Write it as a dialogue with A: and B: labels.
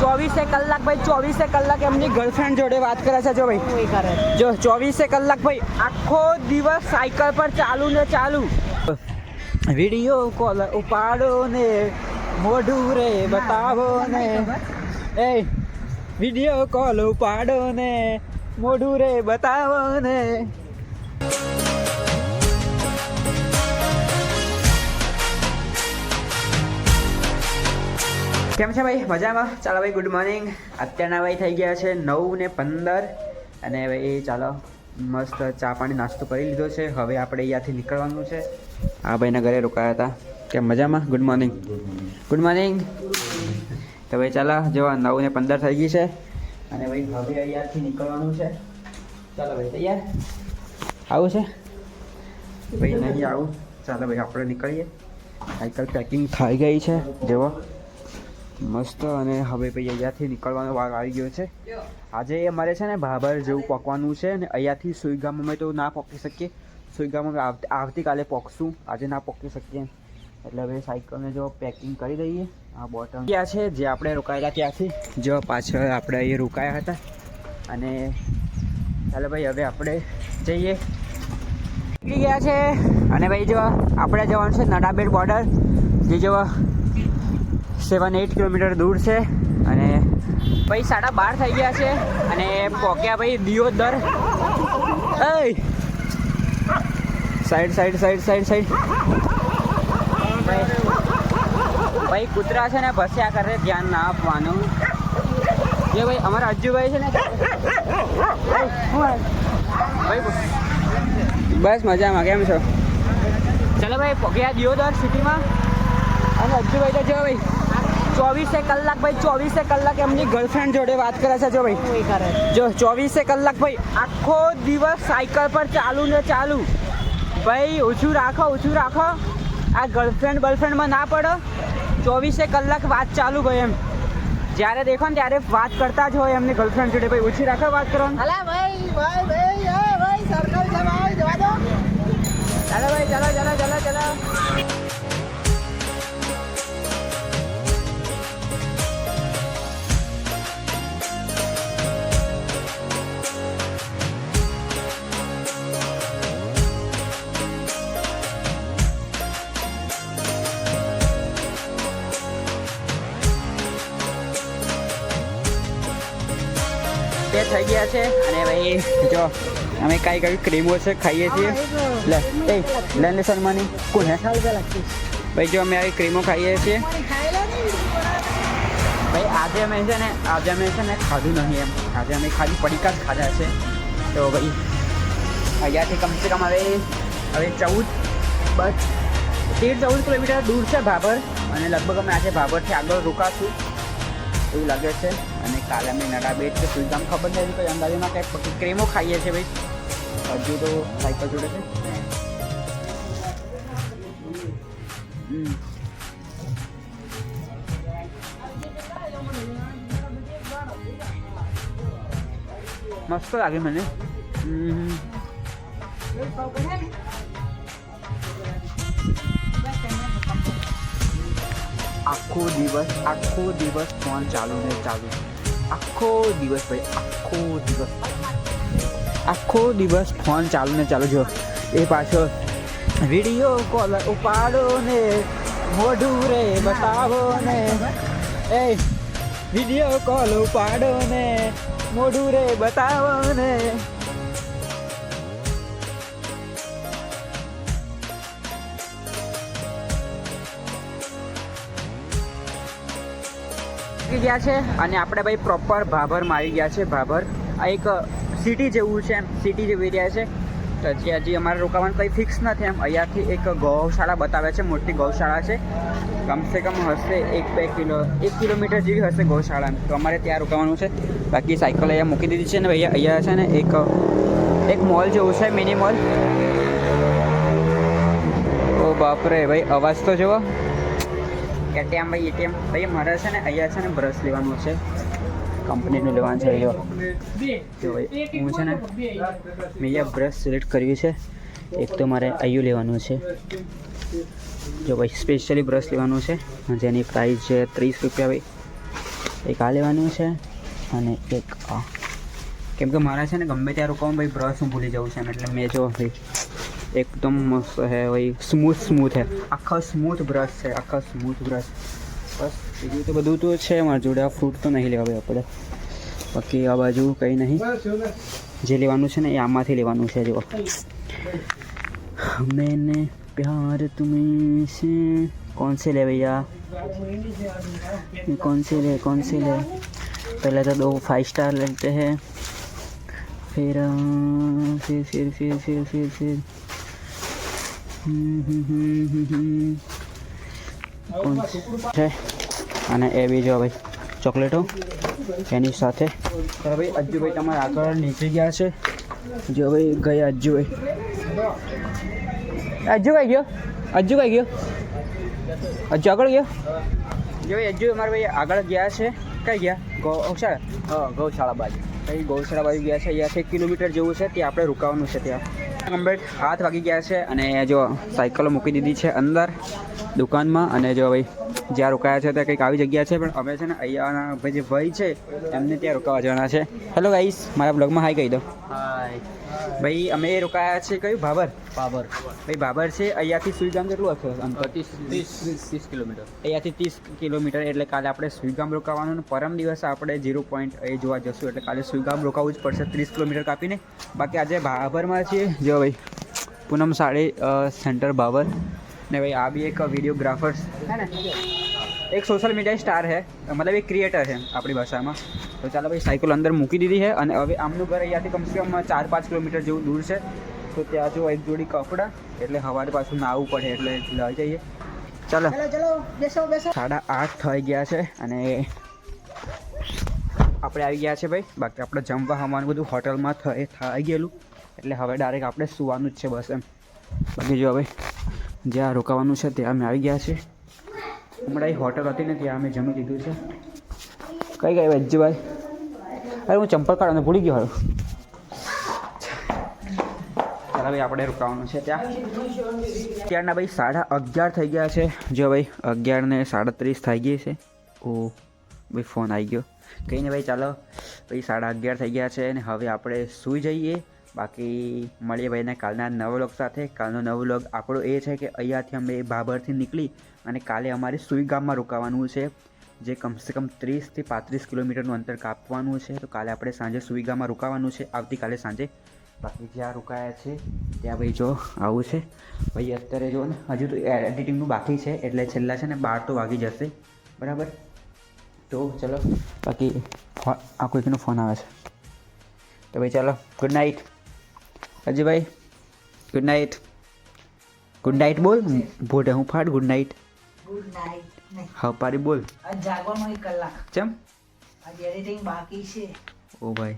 A: ચોવીસે કલાક ભાઈ ચોવીસે કલાક એમની ગર્લફ્રેન્ડ જોડે વાત કરે છે. જો ભાઈ જો ચોવીસે કલાક ભાઈ આખો દિવસ સાયકલ પર ચાલુ ને ચાલુ. વીડિયો કોલ ઉપાડો ને મોઢું રે બતાવો ને એ વીડિયો કોલ ઉપાડો ને મોઢું રે બતાવો ને. કેમ છે ભાઈ? મજામાં? ચાલો ભાઈ ગુડ મોર્નિંગ અત્યારના ભાઈ થઈ ગયા છે નવ ને પંદર. અને ભાઈ ચાલો, મસ્ત ચા પાણી નાસ્તો કરી લીધો છે. હવે આપણે અહીંયાથી નીકળવાનું છે. આ ભાઈના ઘરે રોકાયા હતા. કેમ મજામાં? ગુડ મોર્નિંગ ગુડ મોર્નિંગ તો ભાઈ, ચાલો, જો નવ ને પંદર થઈ ગઈ છે. અને ભાઈ, હવે અહીંયાથી નીકળવાનું છે. ચાલો ભાઈ, તૈયાર? આવું છે? ભાઈ, નહીં આવું. ચાલો ભાઈ, આપણે નીકળીએ. સાયકલ પેકિંગ થઈ ગઈ છે. જુઓ. મસ્ત અને હવે ભાઈ અહીંયાથી નીકળવાનો વાર આવી ગયો છે. આજે અમારે છે ને ભાભર જેવું પકવાનું છે અને અહીંયાથી સુઈગામમાં તો ના પકી શકીએ. સુઈગામ અમે આવતીકાલે પકશું. આજે ના પકી શકીએ. એટલે હવે સાયકલને જો પેકિંગ કરી દઈએ. આ બોટલ ક્યાં છે? જે આપણે રોકાયેલા ત્યાંથી. જો પાછળ આપણે અહીં રોકાયા હતા. અને ચાલો ભાઈ હવે આપણે જઈએ. નીકળી ગયા છે. અને ભાઈ જો આપણે જવાનું છે નડાબેટ બોર્ડર જે જો સેવન એટ કિલોમીટર દૂર છે અને ભાઈ સાડા બાર થઈ ગયા છે અને પોક્યા ભાઈ Deodar. Side side side side side. ભાઈ કૂતરા છે ને ભસ્યા કરે, ધ્યાન ના આપવાનું. જે ભાઈ, અમારા અજ્જુભાઈ છે ને બસ મજામાં, કેમ છો? ચલો ભાઈ પગ્યા દિયોદર સિટીમાં અને અજ્જુભાઈ તો જો ભાઈ. ચોવીસે કલાક ભાઈ ચોવીસે કલાક એમની ગર્લફ્રેન્ડ જોડે વાત કરે છે જો ભાઈ. જો ચોવીસે કલાક ભાઈ આખો દિવસ સાયકલ પર ચાલુ ને ચાલુ. ભાઈ ઓછું રાખો ઓછું રાખો. આ ગર્લફ્રેન્ડ બર્લફ્રેન્ડમાં ના પડો. ચોવીસે કલાક વાત ચાલુ ભાઈ એમ. જ્યારે દેખો ને ત્યારે વાત કરતા જ હોય એમની ગર્લફ્રેન્ડ જોડે. ભાઈ ઓછી રાખો વાત કરવાનું
B: ભાઈ ભાઈ.
A: થઈ ગયા છે. અને ભાઈ જો અમે કઈ કઈ ક્રીમો છે ખાઈએ છીએ. લે એ લેન શર્માની મની કોણ હે? ભાઈ જો અમે આવી ક્રીમો ખાઈએ છીએ. ભાઈ આજે અમે છે ને આજે અમે છે ને ખાધું નહીં એમ. આજે અમે ખાલી પડીકા જ ખાધા છે. તો ભાઈ અહીંયાથી કમસે કમ હવે હવે ચૌદ બસ તેર ચૌદ કિલોમીટર દૂર છે ભાભર. અને લગભગ અમે આજે ભાભરથી આગળ રોકાશું. એવું લાગે છે. અને કાલે અમે નડા બેટ કે સુઈગામ ખબર નથી કોઈ અંદાજીમાં કંઈક ક્રીમો ખાઈએ છીએ ભાઈ. હજુ તો સાયકલ જોડે છે. મસ્ત લાગે મને. આખો દિવસ આખો દિવસ ફોન ચાલુ ને ચાલુ. આખો દિવસ ભાઈ, આખો દિવસ. આખો દિવસ ફોન ચાલુ ને ચાલુ. જો, એ પાછો વીડિયો કોલ ઉપાડો ને, મોઢું રે બતાવો ને. એ, વીડિયો કોલ ઉપાડો ને, મોઢું રે બતાવો ને. પહોંચી ગયા છે અને આપણે ભાઈ પ્રોપર ભાભરમાં આવી ગયા છે. ભાભર આ એક સિટી જેવું છે એમ. સિટી જેવી એરિયા છે. તો હજી હજી અમારે રોકાવાનું કંઈ ફિક્સ નથી એમ. અહીંયાથી એક ગૌશાળા બતાવે છે. મોટી ગૌશાળા છે. કમસે કમ હશે એક બે કિલો, એક કિલોમીટર જેવી હશે ગૌશાળા તો અમારે ત્યાં રોકાવાનું છે. બાકી સાયકલ અહીંયા મૂકી દીધી છે ને ભાઈ અહીંયા છે ને એક એક મોલ જેવું છે મિની મોલ ઓ બાપરે, ભાઈ અવાજ તો જુઓ એટીએમ ભાઈ એટીએમ ભાઈ, મારે છે ને અહીંયા છે ને બ્રશ લેવાનું છે. કંપનીનું લેવાનું છે જો હું છે ને મેં અહીંયા બ્રશ સિલેક્ટ કર્યું છે. એક તો મારે અહીંયું લેવાનું છે. જો ભાઈ સ્પેશિયલી બ્રશ લેવાનું છે. જેની પ્રાઇસ છે ત્રીસ રૂપિયા ભાઈ. એક આ લેવાનું છે અને એક આ. કેમ કે મારા છે ને ગમે ત્યાં રોકાવું ભાઈ બ્રશ હું ભૂલી જાઉં છે એટલે મેં જો ભાઈ એકદમ મસ્ત હે ભાઈ સ્મૂથ સ્મૂથ હે આખા સ્મૂથ બ્રશ છે આખા સ્મૂથ બ્રશ બસ બીજું તો બધું તો છે મારા જોડે આ ફ્રૂટ તો નહીં લેવા ભાઈ આપણે બાકી આ બાજુ કંઈ નહીં જે લેવાનું છે ને એ આમાંથી લેવાનું છે જો मैंने प्यार तुम्हें से कौन से ले भैया ये कौन से ले कौन से ले पहले तो दो फाइव स्टार लेते हैं फिर अ, फिर फिर फिर फिर फिर फिर हम्म, છે. અને એ બી જો ભાઈ ચોકલેટો એની સાથે. ભાઈ અજ્જુભાઈ તમારે આગળ નીકળી ગયા છે. જો ભાઈ ગયા અજ્જુભાઈ. અજ્જુભાઈ ગયો? અજ્જુભાઈ ગયો? અજ્જુ આગળ ગયો? જો ભાઈ અજ્જુ અમારા ભાઈ આગળ ગયા છે. કઈ ગયા? ગૌશાળા હા ગૌશાળા બાજુ. કઈ ગૌશાળા બાજુ ગયા છે? અહીંયાથી એક કિલોમીટર જેવું છે, ત્યાં આપણે રોકાવાનું છે ત્યાં. કમ્પ્લેટ હાથ વાગી ગયા છે અને જો સાયકલો મૂકી દીધી છે અંદર દુકાનમાં અને જો ભાઈ જ્યાં રોકાયા છે ત્યાં કંઈક આવી જગ્યા છે પણ અમે છે ને અહીંયાના જે ભાઈ છે એમને ત્યાં રોકાવા જવાના છે. હેલો ગાઈસ મારા બ્લોગમાં હાઈ કહી દો.
B: હાય
A: ભાઈ અમે રોકાયા છે કયું? ભાબર
B: બાબર.
A: ભાઈ બાબર છે અહીંયાથી સુઈગામ કેટલું હશે? અંતર
B: ત્રીસ કિલોમીટર.
A: અહીંયાથી ત્રીસ કિલોમીટર એટલે કાલે આપણે સુઈગામ રોકાવાનું અને પરમ દિવસ આપણે ઝીરો પોઈન્ટ એ જોવા જશું. એટલે કાલે સુઈગામ રોકાવું જ પડશે ત્રીસ કિલોમીટર કાપીને. બાકી આજે ભાભરમાં છીએ જો ભાઈ પૂનમ સાડી સેન્ટર ભાભર ને ભાઈ આ બી એક વિડીયોગ્રાફર્સ હે ને? એક સોશિયલ મીડિયા સ્ટાર છે મતલબ એક ક્રિએટર છે આપણી ભાષામાં. તો ચાલો ભાઈ સાયકલ અંદર મૂકી દીધી છે અને હવે આમનું ઘર અહીંયાથી કમસે કમ ચાર પાંચ કિલોમીટર જેવું દૂર છે. તો ત્યાં જો એક જોડી કપડાં એટલે સવારે પાછું નાવું પડે એટલે લઈ જઈએ. ચાલો.
B: બેસો બેસો.
A: સાડા આઠ થઈ ગયા છે અને આપણે આવી ગયા છે ભાઈ. બાકી આપણે જમવા હવાનું બધું હોટલમાં થઈ થઈ ગયેલું. એટલે હવે ડાયરેક્ટ આપણે સુવાનું જ છે બસ એમ. બાકી જો હવે જ્યાં રોકાવાનું છે ત્યાં અમે આવી ગયા છે હમણાં એ હોટલ હતી ને ત્યાં અમે જમી લીધું છે. કઈ ગઈ વૈજ્યભાઈ અરે હું ચંપલ કાઢવાનું ભૂલી ગયો ચાલો ભાઈ, આપણે રોકાવાનું છે ત્યાં. અત્યારના ભાઈ સાડા અગિયાર થઈ ગયા છે. જો ભાઈ, અગિયાર ને સાડત્રીસ થઈ ગઈ છે. ઓ, ભાઈ, ફોન આવી ગયો. કંઈ ને ભાઈ, ચાલો. ભાઈ, સાડા અગિયાર થઈ ગયા છે અને હવે આપણે સૂઈ જઈએ. બાકી મળીએ ભાઈને કાલના નવ લોગ સાથે. કાલનો નવો લોગ આપણો એ છે કે અહીંયાથી અમે ભાભરથી નીકળી અને કાલે અમારે સુઈ ગામમાં રોકાવાનું છે. જે કમસે કમ ત્રીસથી પાંત્રીસ કિલોમીટરનું અંતર કાપવાનું છે. તો કાલે આપણે સાંજે સુઈ ગામમાં રોકાવાનું છે. આવતીકાલે સાંજે. બાકી જ્યાં રોકાયા છે, ત્યાં ભાઈ જો આવું છે. ભાઈ અત્યારે જો ને હજુ તો એડિટિંગનું બાકી છે. એટલે છેલ્લા છે ને બાર તો વાગી જશે. બરાબર? તો ચલો, બાકી આ કોઈકનો ફોન આવે છે. તો ભાઈ ચાલો good night Ajaybhai good night good night બોલ. ભોડે હું ફાટ ગુડ નાઇટ
B: ગુડ નાઇટ
A: હા પાડી બોલ.
B: જાગવાનો 1 કલાક.
A: ચમ?
B: આજ એડિટિંગ બાકી છે.
A: ઓ ભાઈ.